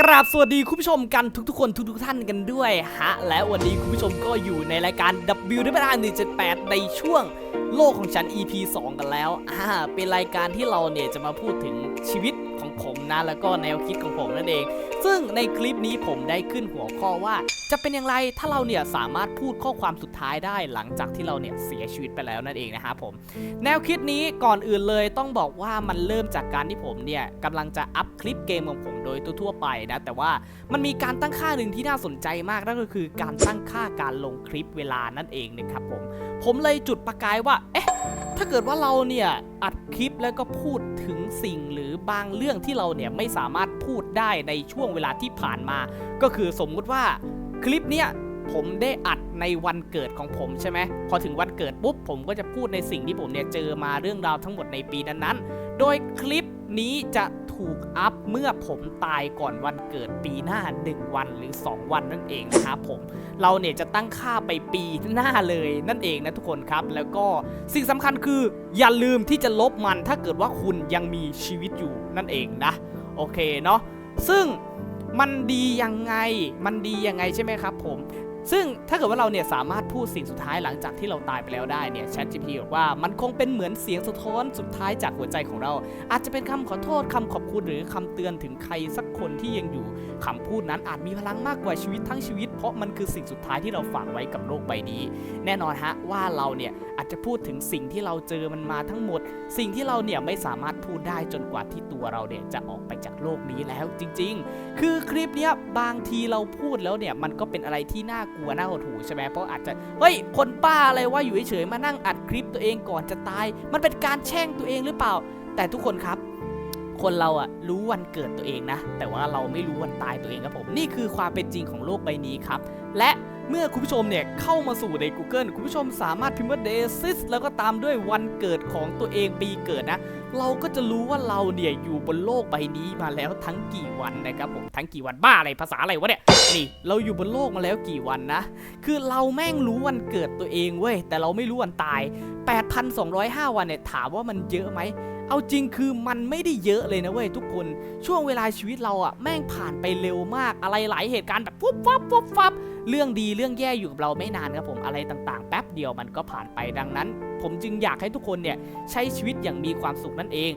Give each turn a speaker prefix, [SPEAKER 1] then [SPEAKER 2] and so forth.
[SPEAKER 1] กราบสวัสดีคุณผู้ชมกันทุกๆคนทุกๆท่านกันด้วยฮะ และวันนี้คุณผู้ชมก็อยู่ในรายการ W W R 178ในช่วงโลกของฉัน EP 2 กันแล้วอ่าเป็นรายการที่เราเนี่ยจะมาพูดถึงชีวิตของผมนะ แล้วก็แนวคิดของผมนั่นเอง ซึ่งในคลิปนี้ผมได้ขึ้นหัวข้อว่า จะเป็นอย่างไรถ้าเราเนี่ยสามารถพูดข้อความสุดท้ายได้หลังจากที่เราเนี่ยเสียชีวิตไปแล้วนั่นเองนะครับผม แนวคิดนี้ก่อนอื่นเลยต้องบอกว่ามันเริ่มจากการที่ผมเนี่ยกำลังจะอัพคลิปเกมของผมโดยทั่วๆไปนะแต่ว่ามันมีการตั้งค่าหนึ่งที่น่าสนใจมากนั่นก็คือการตั้งค่าการลงคลิปเวลานั่นเองนะครับผม ผมเลยจุดประกายว่าเอ๊ะ ถ้าเกิดว่าเราเนี่ยอัดคลิปแล้วก็พูดถึงสิ่งหรือบางเรื่องที่เราเนี่ยไม่สามารถพูดได้ในช่วงเวลาที่ผ่านมา ก็คือสมมุติว่าคลิปเนี้ยผมได้อัดในวันเกิดของผมใช่ไหมพอถึงวันเกิดปุ๊บผมก็จะพูดในสิ่งที่ผมเนี่ยเจอมาเรื่องราวทั้งหมดในปีนั้นๆ โดยคลิป นี้จะถูกอัพเมื่อผมตายก่อนวันเกิดปีหน้า 1 วันหรือ 2 วันนั่นเองนะครับผม เราเนี่ยจะตั้งค่าไปปีหน้าเลยนั่นเองนะทุกคนครับ แล้วก็สิ่งสำคัญคืออย่าลืมที่จะลบมันถ้าเกิดว่าคุณยังมีชีวิตอยู่นั่นเองนะ โอเคเนาะซึ่งมันดียังไง มันดียังไงใช่ไหมครับผม ซึ่งถ้าเกิดว่าเราเนี่ยสามารถพูดสิ่งสุดท้ายหลังจากที่เราตายไปแล้วได้เนี่ย ChatGPT บอกว่ามันคงเป็นเหมือนเสียงสะท้อนสุดท้ายจากหัวใจของเรา อาจจะเป็นคำขอโทษคำขอบคุณหรือคำเตือนถึงใครสักคนที่ยังอยู่คำพูดนั้นอาจมีพลังมากกว่าชีวิตทั้งชีวิต เพราะมันคือสิ่งสุดท้ายที่เราฝากไว้กับโลกใบนี้ แน่นอนฮะว่าเราเนี่ย จะพูดถึงสิ่งที่เราเจอมันมาทั้งหมด สิ่งที่เราเนี่ยไม่สามารถพูดได้จนกว่าที่ตัวเราเนี่ยจะออกไปจากโลกนี้แล้วจริง ๆ คือคลิปเนี้ยบางทีเราพูดแล้วเนี่ยมันก็เป็นอะไรที่น่ากลัวน่าหดหู่ใช่ไหมเพราะอาจจะเฮ้ยคนป้าอะไรว่าอยู่เฉยๆมานั่งอัดคลิปตัวเองก่อนจะตาย มันเป็นการแช่งตัวเองหรือเปล่า แต่ทุกคนครับคนเราอะรู้วันเกิดตัวเองนะ แต่ว่าเราไม่รู้วันตายตัวเองครับผม นี่คือความเป็นจริงของโลกใบนี้ครับ และ เมื่อคุณผู้ชมเนี่ยเข้ามาสู่ใน Google คุณผู้ชมสามารถพิมพ์ว่า d a y s แล้วก็ตามด้วยวันเกิดของตัวเองปีเกิดนะ เราก็จะรู้ว่าเราเนี่ยอยู่บนโลกใบนี้มาแล้วทั้งกี่วันนะครับผมทั้งกี่วันบ้าอะไรภาษาอะไรวะเนี่ยนี่เราอยู่บนโลกมาแล้วกี่วันนะ คือเราแม่งรู้วันเกิดตัวเองเว้ยแต่เราไม่รู้วันตาย 8,205 วันเนี่ยถามว่ามันเยอะไหมเอาจริงคือมันไม่ได้เยอะเลยนะเว้ยทุกคน ช่วงเวลาชีวิตเราอะแม่งผ่านไปเร็วมากอะไรหลายเหตุการณ์แบบปุ๊บฟับปุ๊บฟับ เรื่องดีเรื่องแย่อยู่กับเราไม่นานครับผมอะไรต่างๆ แป๊บเดียวมันก็ผ่านไปดังนั้น ผมจึงอยากให้ทุกคนเนี่ยใช้ชีวิตอย่างมีความสุขนั่นเอง